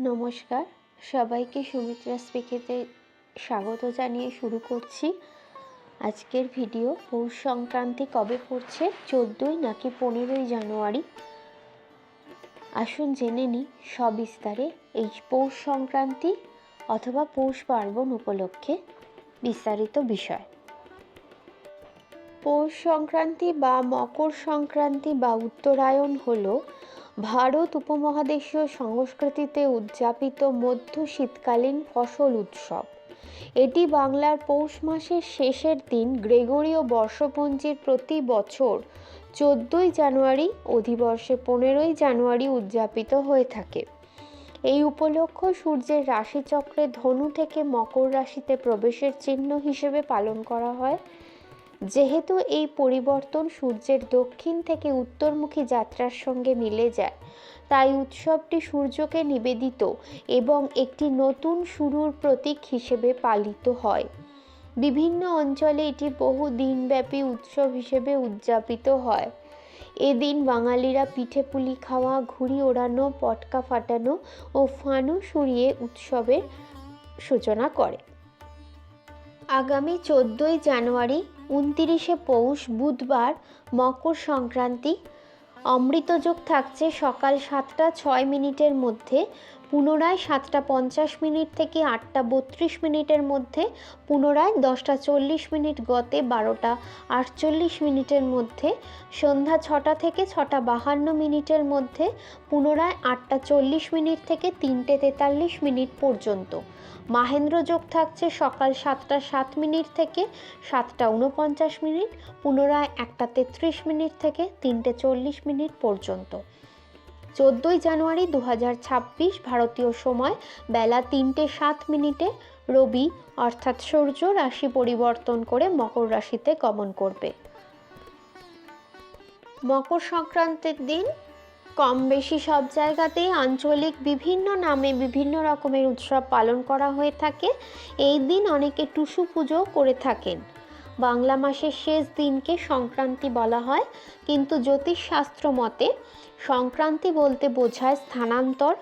নমস্কার। সবাইকে সুমিত্রা স্পিকেতে স্বাগত জানিয়ে শুরু করছি। আজকের ভিডিও পৌষ সংক্রান্তি কবে পড়ছে? চোদ্দোই নাকি পনেরোই জানুয়ারি? আসুন জেনে নিই সবিস্তারে এই পৌষ সংক্রান্তি অথবা পৌষ পার্বণ উপলক্ষে বিস্তারিত বিষয়। পৌষ সংক্রান্তি বা মকর সংক্রান্তি বা উত্তরায়ণ হলো ভারত উপমহাদেশীয় সংস্কৃতিতে উদযাপিত মধ্য শীতকালীন ফসল উৎসব। এটি বাংলার পৌষ মাসের শেষের দিন গ্রেগরীয় বর্ষপঞ্জির প্রতি বছর চোদ্দোই জানুয়ারি অধিবর্ষে পনেরোই জানুয়ারি উদযাপিত হয়ে থাকে। এই উপলক্ষ সূর্যের রাশিচক্রে ধনু থেকে মকর রাশিতে প্রবেশের চিহ্ন হিসেবে পালন করা হয়। যেহেতু এই পরিবর্তন সূর্যের দক্ষিণ থেকে উত্তরমুখী যাত্রার সঙ্গে মিলে যায়, তাই উৎসবটি সূর্যকে নিবেদিত এবং একটি নতুন শুরুর প্রতীক হিসেবে পালিত হয়। বিভিন্ন অঞ্চলে এটি বহু দিনব্যাপী উৎসব হিসেবে উদযাপিত হয়। এদিন বাঙালিরা পিঠে পুলি খাওয়া, ঘুড়ি ওড়ানো, পটকা ফাটানো ও ফানুস উড়িয়ে উৎসবের সূচনা করে। আগামী চোদ্দোই জানুয়ারি উনতিরিশে পৌষ বুধবার মকর সংক্রান্তি। অমৃতযোগ থাকছে সকাল সাতটা ছয় মিনিটের মধ্যে, পুনরায় সাতটা পঞ্চাশ মিনিট থেকে আটটা বত্রিশ মিনিটের মধ্যে, পুনরায় দশটা চল্লিশ মিনিট গতে বারোটা আটচল্লিশ মিনিটের মধ্যে, সন্ধ্যা ছটা থেকে ছটা বাহান্ন মিনিটের মধ্যে, পুনরায় আটটা চল্লিশ মিনিট থেকে তিনটে তেতাল্লিশ মিনিট পর্যন্ত। মাহেন্দ্র যোগ থাকছে সকাল সাতটা সাত মিনিট থেকে সাতটা উনপঞ্চাশ মিনিট, পুনরায় একটা তেত্রিশ মিনিট থেকে তিনটে চল্লিশ মিনিট পর্যন্ত। চোদ্দোই জানুয়ারি দু হাজার ছাব্বিশ ভারতীয় সময় বেলা তিনটে সাত মিনিটে রবি অর্থাৎ সূর্য রাশি পরিবর্তন করে মকর রাশিতে গমন করবে। মকর সংক্রান্তির দিন কম বেশি সব জায়গাতেই আঞ্চলিক বিভিন্ন নামে বিভিন্ন রকমের উৎসব পালন করা হয়ে থাকে। এই দিন অনেকে টুসু পুজো করে থাকেন। বাংলা মাসের শেষ দিনকে সংক্রান্তি বলা হয়। কিন্তু জ্যোতিষশাস্ত্র মতে, সংক্রান্তি বলতে বোঝায় স্থানান্তর,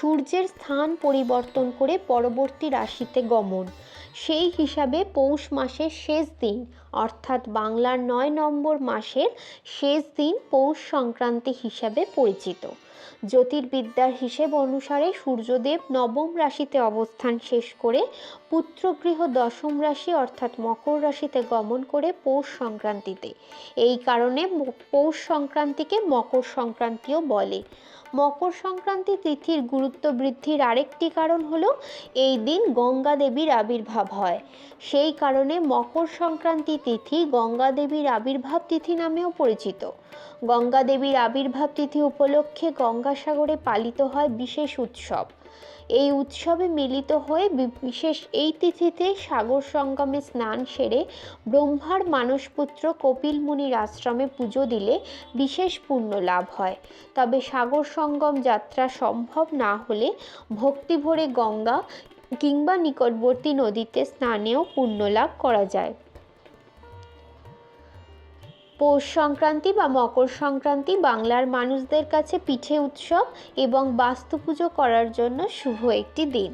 সূর্যের স্থান পরিবর্তন করে পরবর্তী রাশিতে গমন। সেই হিসাবে পৌষ মাসের শেষ দিন, অর্থাৎ বাংলার নয় নম্বর মাসের শেষ দিন পৌষ সংক্রান্তি হিসাবে পরিচিত। জ্যোতির্বিদ্যার হিসেব অনুসারে সূর্যদেব নবম রাশিতে অবস্থান শেষ করে পুত্রগৃহ দশম রাশি, অর্থাৎ মকর রাশিতে গমন করে পৌষ সংক্রান্তিতে। এই কারণে পৌষ সংক্রান্তিকে মকর সংক্রান্তিও বলে। মকর সংক্রান্তি তিথির গুরুত্ব বৃদ্ধির আরেকটি কারণ হলো এই দিন গঙ্গা দেবীর আবির্ভাব হয়। সেই কারণে মকর সংক্রান্তি তিথি গঙ্গা দেবীর আবির্ভাব তিথি নামেও পরিচিত। গঙ্গা দেবীর আবির্ভাব তিথি উপলক্ষে গঙ্গাসাগরে পালিত হয় বিশেষ উৎসব। এই উৎসবে মিলিত হয়ে বিশেষ এই তিথিতে সাগর সঙ্গমে স্নান সেরে ব্রহ্মার মানসপুত্র কপিল মুনির আশ্রমে পুজো দিলে বিশেষ পুণ্য লাভ হয়। তবে সাগর সঙ্গম যাত্রা সম্ভব না হলে ভক্তি ভরে গঙ্গা কিংবা নিকটবর্তী নদীতে স্নানেও পুণ্য লাভ করা যায়। পৌষ সংক্রান্তি বা মকর সংক্রান্তি বাংলার মানুষদের কাছে পিঠে উৎসব এবং বাস্তু পুজো করার জন্য শুভ একটি দিন।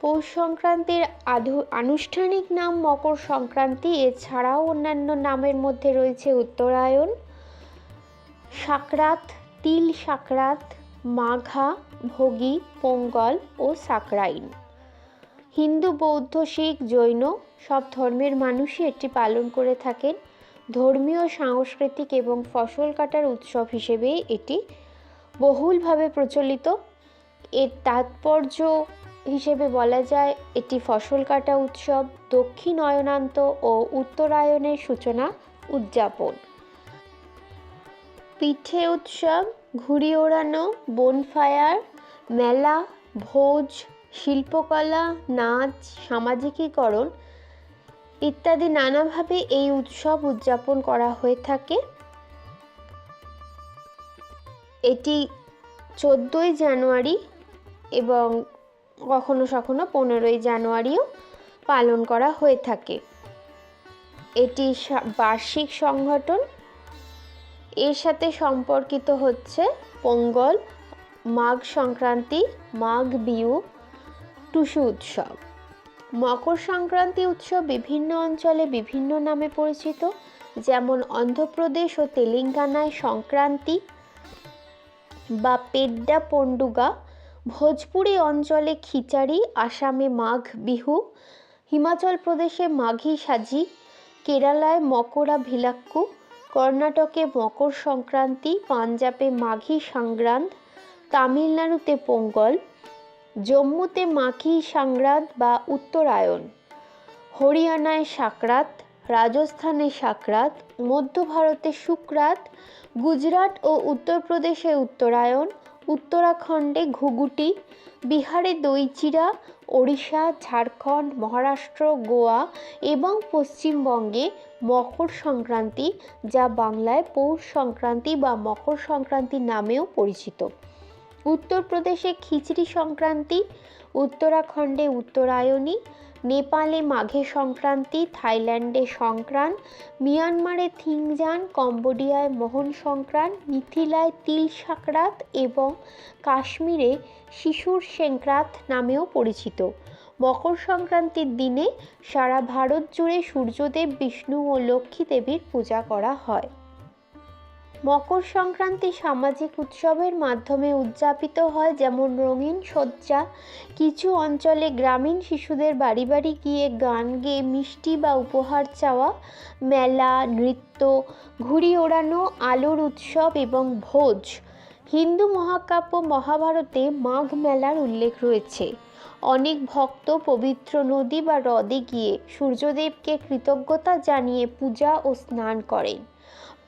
পৌষ সংক্রান্তির আধু আনুষ্ঠানিক নাম মকর সংক্রান্তি, এছাড়াও অন্যান্য নামের মধ্যে রয়েছে উত্তরায়ণ, সাকরাত, তিল সাকরাত, মাঘা, ভোগী, পোঙ্গল ও সাকরাইন। হিন্দু, বৌদ্ধ, শিখ, জৈন সব ধর্মের মানুষই এটি পালন করে থাকেন। ধর্মীয়, সাংস্কৃতিক এবং ফসল কাটার উৎসব হিসেবেই এটি বহুলভাবে প্রচলিত। এর তাৎপর্য হিসেবে বলা যায়, এটি ফসল কাটা উৎসব, দক্ষিণ অয়নান্ত ও উত্তরায়ণের সূচনা, উদযাপন। পিঠে উৎসব, ঘুড়ি ওড়ানো, বনফায়ার, মেলা, ভোজ, শিল্পকলা, নাচ, সামাজিকীকরণ ইত্যাদি নানাভাবে এই উৎসব উদযাপন করা হয়ে থাকে। এটি চোদ্দোই জানুয়ারি এবং কখনো কখনো পনেরোই জানুয়ারিও পালন করা হয়ে থাকে। এটি বার্ষিক সংগঠন। এর সাথে সম্পর্কিত হচ্ছে পোঙ্গল, মাঘ সংক্রান্তি, মাঘ বিহু, টুসু উৎসব। মকর সংক্রান্তি উৎসব বিভিন্ন অঞ্চলে বিভিন্ন নামে পরিচিত, যেমন অন্ধ্রপ্রদেশ ও তেলেঙ্গানায় সংক্রান্তি বা পেড্ডা পন্ডুগা ভোজপুরি অঞ্চলে খিচাড়ি, আসামে মাঘ বিহু, হিমাচল প্রদেশে মাঘী সাজি, কেরালায় মকরা ভিলাক্কু, কর্ণাটকে মকর সংক্রান্তি, পাঞ্জাবে মাঘী সংক্রান্ত, তামিলনাড়ুতে পোঙ্গল জম্মুতে মাখি সংক্রান্ত বা উত্তরায়ণ, হরিয়ানায় সাকরাত, রাজস্থানে সাকরাত, মধ্য ভারতে শুক্রাত গুজরাট ও উত্তরপ্রদেশে উত্তরায়ণ, উত্তরাখণ্ডে ঘুঘুটি, বিহারে দইচিরা, ওড়িশা, ঝাড়খণ্ড, মহারাষ্ট্র, গোয়া এবং পশ্চিমবঙ্গে মকর সংক্রান্তি, যা বাংলায় পৌষ সংক্রান্তি বা মকর সংক্রান্তি নামেও পরিচিত। উত্তরপ্রদেশে খিচড়ি সংক্রান্তি, উত্তরাখণ্ডে উত্তরায়ণী, নেপালে মাঘে সংক্রান্তি, থাইল্যান্ডে সংক্রান্ত মিয়ানমারে থিংজান, কম্বোডিয়ায় মোহন সংক্রান্ত মিথিলায় তিল সাকরাত এবং কাশ্মীরে শিশুর সেংক্রাত নামেও পরিচিত। মকর সংক্রান্তির দিনে সারা ভারত জুড়ে সূর্যদেব, বিষ্ণু ও লক্ষ্মী দেবীর পূজা করা হয়। মকর সংক্রান্তি সামাজিক উৎসবের মাধ্যমে উদযাপিত হয়, যেমন রঙিন সজ্জা কিছু অঞ্চলে গ্রামীণ শিশুদের বাড়ি বাড়ি গিয়ে গান গেয়ে মিষ্টি বা উপহার চাওয়া, মেলা, নৃত্য, ঘুড়ি ওড়ানো, আলোর উৎসব এবং ভোজ। হিন্দু মহাকাব্য মহাভারতে মাঘ মেলার উল্লেখ রয়েছে। অনেক ভক্ত পবিত্র নদী বা হ্রদে গিয়ে সূর্যদেবকে কৃতজ্ঞতা জানিয়ে পূজা ও স্নান করেন।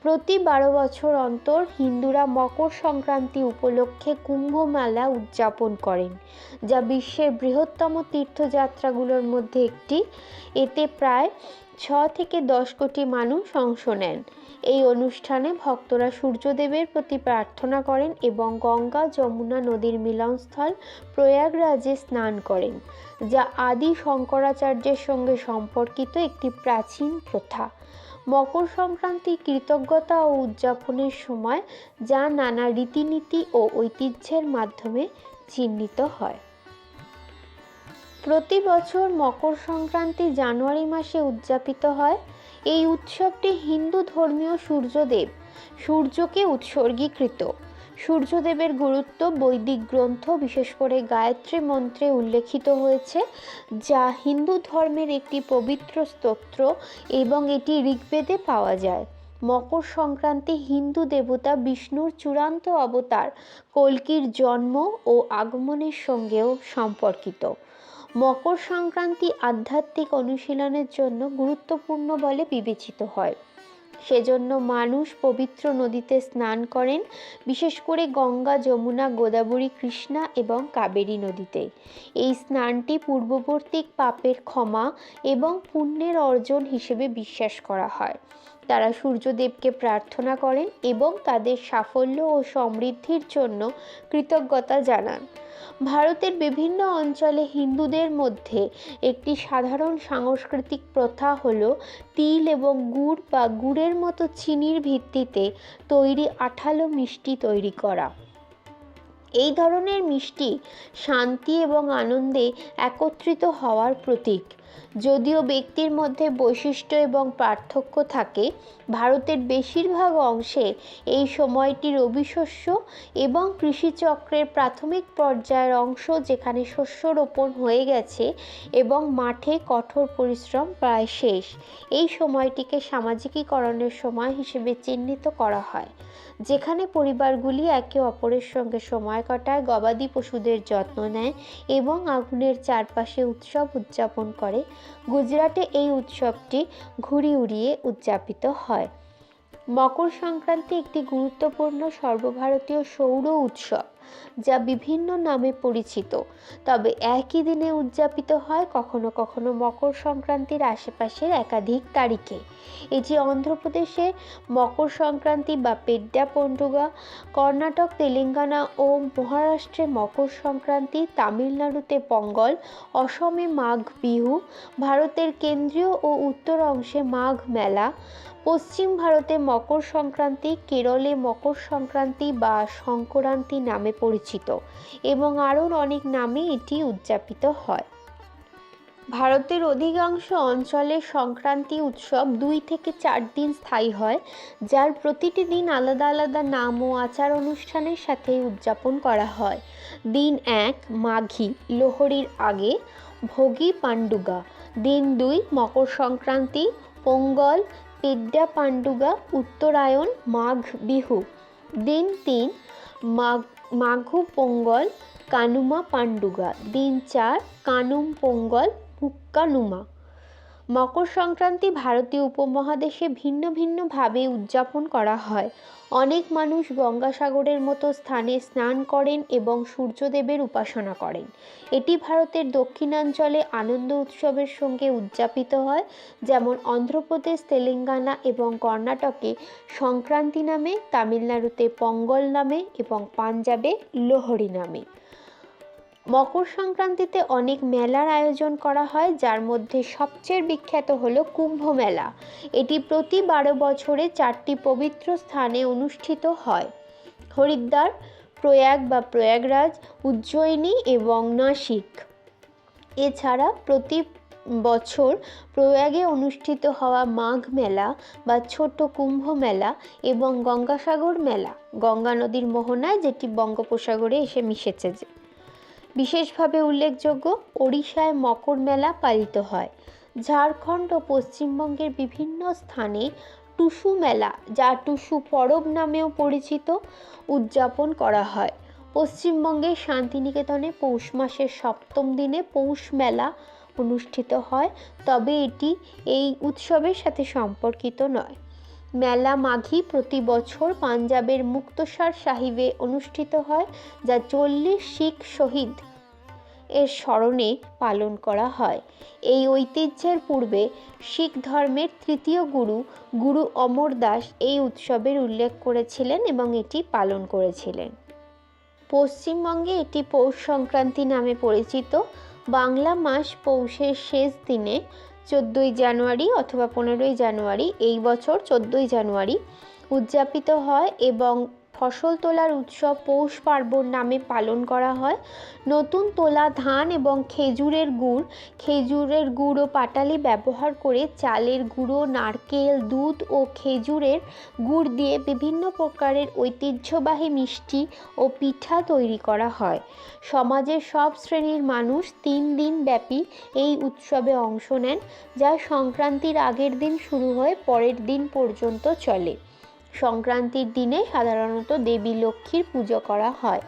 প্রতি বারো বছর অন্তর হিন্দুরা মকর সংক্রান্তি উপলক্ষে কুম্ভ মেলা উদযাপন করেন, যা বিশ্বের বৃহত্তম তীর্থযাত্রাগুলোর মধ্যে একটি। এতে প্রায় ছ থেকে দশ কোটি মানুষ অংশ নেন। এই অনুষ্ঠানে ভক্তরা সূর্যদেবের প্রতি প্রার্থনা করেন এবং গঙ্গা যমুনা নদীর মিলনস্থল প্রয়াগরাজে স্নান করেন, যা আদি শঙ্করাচার্যের সঙ্গে সম্পর্কিত একটি প্রাচীন প্রথা। মকর সংক্রান্তি কৃতজ্ঞতা ও উদযাপনের সময় যা নানা রীতিনীতি ও ঐতিহ্যের মাধ্যমে চিহ্নিত হয়। প্রতি বছর মকর সংক্রান্তি জানুয়ারি মাসে উদযাপিত হয়। এই উৎসবটি হিন্দু ধর্মীয় সূর্যদেব সূর্যকে উৎসর্গীকৃত। সূর্যদেবের গুরুত্ব বৈদিক গ্রন্থ, বিশেষ করে গায়ত্রী মন্ত্রে উল্লেখিত হয়েছে, যা হিন্দু ধর্মের একটি পবিত্র স্তোত্র এবং এটি ঋগ্বেদে পাওয়া যায়। মকর সংক্রান্তি হিন্দু দেবতা বিষ্ণুর চূড়ান্ত অবতার, কল্কির জন্ম ও আগমনের সঙ্গেও সম্পর্কিত। মকর সংক্রান্তি আধ্যাত্মিক অনুশীলনের জন্য গুরুত্বপূর্ণ বলে বিবেচিত হয়। সেজন্য মানুষ পবিত্র নদীতে স্নান করেন, বিশেষ করে গঙ্গা, যমুনা, গোদাবরী, কৃষ্ণা এবং কাবেরী নদীতে। এই স্নানটি পূর্ববর্তী পাপের ক্ষমা এবং পুণ্যের অর্জন হিসেবে বিশ্বাস করা হয়। তারা সূর্যদেবকে প্রার্থনা করেন এবং তাদের সাফল্য ও সমৃদ্ধির জন্য কৃতজ্ঞতা জানান। ভারতের বিভিন্ন অঞ্চলে হিন্দুদের মধ্যে একটি সাধারণ সাংস্কৃতিক প্রথা হল তিল এবং গুড় বা গুড়ের মতো চিনির ভিত্তিতে তৈরি আঠালো মিষ্টি তৈরি করা। এই ধরনের মিষ্টি শান্তি এবং আনন্দে একত্রিত হওয়ার প্রতীক। যদিও ব্যক্তির মধ্যে বৈশিষ্ট্য এবং পার্থক্য থাকে, ভারতের বেশিরভাগ অংশে এই সময়টি রবি শস্য এবং কৃষিচক্রের প্রাথমিক পর্যায়ের অংশ যেখানে শস্য রোপণ হয়ে গেছে এবং মাঠে কঠোর পরিশ্রম প্রায় শেষ, এই সময়টিকে সামাজিকীকরণের সময় হিসেবে চিহ্নিত করা হয়, যেখানে পরিবারগুলি একে অপরের সঙ্গে সময় কাটায়, গবাদি পশুদের যত্ন নেয় এবং আগুনের চারপাশে উৎসব উদযাপন করে। গুজরাটে এই উৎসবটি ঘুড়ি উড়িয়ে উদযাপিত হয়। মকর সংক্রান্তি একটি গুরুত্বপূর্ণ সর্বভারতীয় সৌর উৎসব। যা বিভিন্ন নামে পরিচিত। তবে একই দিনে উদযাপিত হয় কখনো কখনো মকর সংক্রান্তির আশেপাশের একাধিক তারিখে। এটি অন্ধ্রপ্রদেশে মকর সংক্রান্তি বা পেড্ডা পন্ডুগা কর্ণাটক, তেলেঙ্গানা ও মহারাষ্ট্রে মকর সংক্রান্তি, তামিলনাড়ুতে পঙ্গল, অসমে মাঘ বিহু, ভারতের কেন্দ্রীয় ও উত্তর অংশে মাঘ মেলা পশ্চিম ভারতে মকর সংক্রান্তি, কেরলে মকর সংক্রান্তি বা সংক্রান্তি নামে পরিচিত এবং আরও অনেক নামে এটি উদযাপিত হয়। ভারতের অধিকাংশ অঞ্চলে সংক্রান্তি উৎসব দুই থেকে চার দিন স্থায়ী হয়, যার প্রতিটি দিন আলাদা আলাদা নাম ও আচার অনুষ্ঠানের সাথে উদযাপন করা হয়। দিন এক, মাঘী, লোহরির আগে, ভোগী পাণ্ডুগা। দিন দুই, মকর সংক্রান্তি, পোঙ্গল পেড্ডা পাণ্ডুগা উত্তরায়ণ মাঘ বিহু। দিন তিন, মাঘ, মাঘু পোঙ্গল কানুমা পাণ্ডুগা। দিন চার, কানুম পোঙ্গল পুক্কানুমা। মকর সংক্রান্তি ভারতীয় উপমহাদেশে ভিন্ন ভিন্নভাবে উদযাপন করা হয়। অনেক মানুষ গঙ্গাসাগরের মতো স্থানে স্নান করেন এবং সূর্যদেবের উপাসনা করেন। এটি ভারতের দক্ষিণাঞ্চলে আনন্দ উৎসবের সঙ্গে উদযাপিত হয়, যেমন অন্ধ্রপ্রদেশ, তেলেঙ্গানা এবং কর্ণাটকে সংক্রান্তি নামে, তামিলনাড়ুতে পঙ্গল নামে এবং পাঞ্জাবে লোহড়ি নামে। মকর সংক্রান্তিতে অনেক মেলার আয়োজন করা হয়, যার মধ্যে সবচেয়ে বিখ্যাত হলো কুম্ভ মেলা। এটি প্রতি বারো বছরে চারটি পবিত্র স্থানে অনুষ্ঠিত হয়। হরিদ্বার, প্রয়াগ বা প্রয়াগরাজ, উজ্জয়িনী এবং নাসিক। এছাড়া প্রতি বছর প্রয়াগে অনুষ্ঠিত হওয়া মাঘ মেলা বা ছোট কুম্ভ মেলা এবং গঙ্গাসাগর মেলা। গঙ্গা নদীর মোহনায় যেটি বঙ্গোপসাগরে এসে মিশেছে যে বিশেষভাবে উল্লেখযোগ্য ওড়িশায় মকর মেলা পালিত হয়। ঝাড়খণ্ড ও পশ্চিমবঙ্গের বিভিন্ন স্থানে টুসু মেলা, যা টুসু পরব নামেও পরিচিত, উদযাপন করা হয়। পশ্চিমবঙ্গের শান্তিনিকেতনে পৌষ মাসের সপ্তম দিনে পৌষ মেলা অনুষ্ঠিত হয়, তবে এটি এই উৎসবের সাথে সম্পর্কিত নয়। মেলা মাঘী প্রতি বছর পাঞ্জাবের মুক্তসর সাহিবে অনুষ্ঠিত হয়, যা চল্লিশ শিখ শহীদ এর স্মরণে পালন করা হয়। এই ঐতিহ্যের পূর্বে শিখ ধর্মের তৃতীয় গুরু গুরু অমর দাস এই উৎসবের উল্লেখ করেছিলেন এবং এটি পালন করেছিলেন। পশ্চিমবঙ্গে এটি পৌষ সংক্রান্তি নামে পরিচিত। বাংলা মাস পৌষের শেষ দিনে চোদ্দোই জানুয়ারি অথবা পনেরোই জানুয়ারি এই বছর চোদ্দোই জানুয়ারি উদযাপিত হয় এবং ফসল তোলার উৎসব পৌষ পার্বণ নামে পালন করা হয়। নতুন তোলা ধান এবং খেজুরের গুড়। খেজুরের গুড় ও পাটালি ব্যবহার করে চালের গুঁড়ো, নারকেল, দুধ ও খেজুরের গুড় দিয়ে বিভিন্ন প্রকারের ঐতিহ্যবাহী মিষ্টি ও পিঠা তৈরি করা হয়। সমাজের সব শ্রেণির মানুষ তিন দিন ব্যাপী এই উৎসবে অংশ নেন, যা সংক্রান্তির আগের দিন শুরু হয়ে, পরের দিন পর্যন্ত চলে। সংক্রান্তির দিনে সাধারণত দেবী লক্ষ্মীর পুজো করা হয়।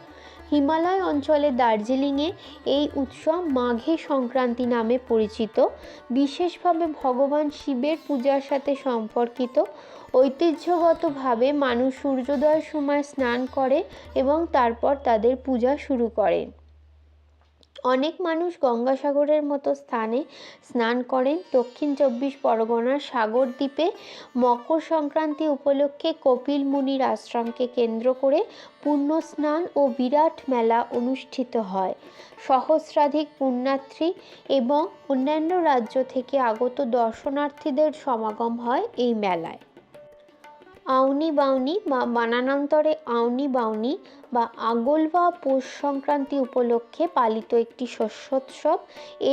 হিমালয় অঞ্চলে দার্জিলিংয়ে এই উৎসব মাঘে সংক্রান্তি নামে পরিচিত। বিশেষভাবে ভগবান শিবের পূজার সাথে সম্পর্কিত। ঐতিহ্যগতভাবে মানুষ সূর্যোদয়ের সময় স্নান করে এবং তারপর তাদের পূজা শুরু করেন অনেক মানুষ গঙ্গাসাগরের মতো স্থানে স্নান করেন। দক্ষিণ চব্বিশ পরগনার সাগর দ্বীপে মকর সংক্রান্তি উপলক্ষে কপিল মুনির আশ্রমকে কেন্দ্র করে পুণ্য স্নান ও বিরাট মেলা অনুষ্ঠিত হয়। সহস্রাধিক পুণ্যার্থী এবং অন্যান্য রাজ্য থেকে আগত দর্শনার্থীদের সমাগম হয় এই মেলায়। আউনি বাউনি বা বানানান্তরে আউনি বাউনি বা আগলবা পৌষ সংক্রান্তি উপলক্ষে পালিত একটি শস্যোৎসব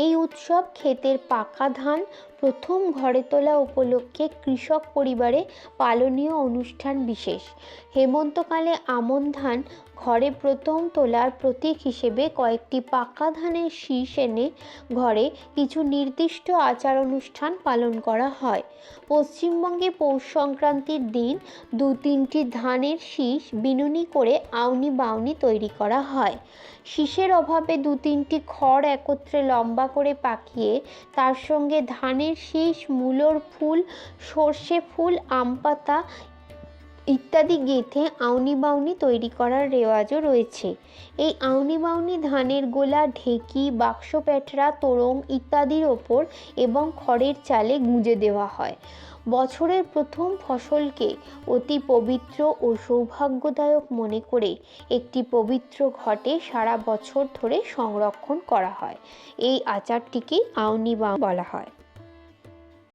এই উৎসব ক্ষেতের পাকা ধান প্রথম ঘরে তোলা উপলক্ষে কৃষক পরিবারে পালনীয় অনুষ্ঠান বিশেষ। হেমন্তকালে আমন ধান ঘরে প্রথম তোলার প্রতীক হিসেবে কয়েকটি পাকা ধানের শীষ এনে ঘরে কিছু নির্দিষ্ট আচার অনুষ্ঠান পালন করা হয়। পশ্চিমবঙ্গে পৌষ সংক্রান্তির দিন দু তিনটি ধানের শীষ বিনুনি করে আউনি বাউনি তৈরি করা হয়। শীষের অভাবে দু তিনটি খড় একত্রে লম্বা করে পাকিয়ে তার সঙ্গে ধানের শীষ, মূলোর ফুল, সর্ষে ফুল, আম পাতা ইত্যাদি গেঁথে আউনি বাউনি তৈরি করার রেওয়াজও রয়েছে। এই আউনি বাউনি ধানের গোলা, ঢেকি বাক্স প্যাটরা তোরং ইত্যাদির ওপর এবং খড়ের চালে গুঁজে দেওয়া হয়। বছরের প্রথম ফসলকে অতি পবিত্র ও সৌভাগ্যদায়ক মনে করে একটি পবিত্র ঘটে সারা বছর ধরে সংরক্ষণ করা হয়। এই আচারটিকে আউনি বলা হয়।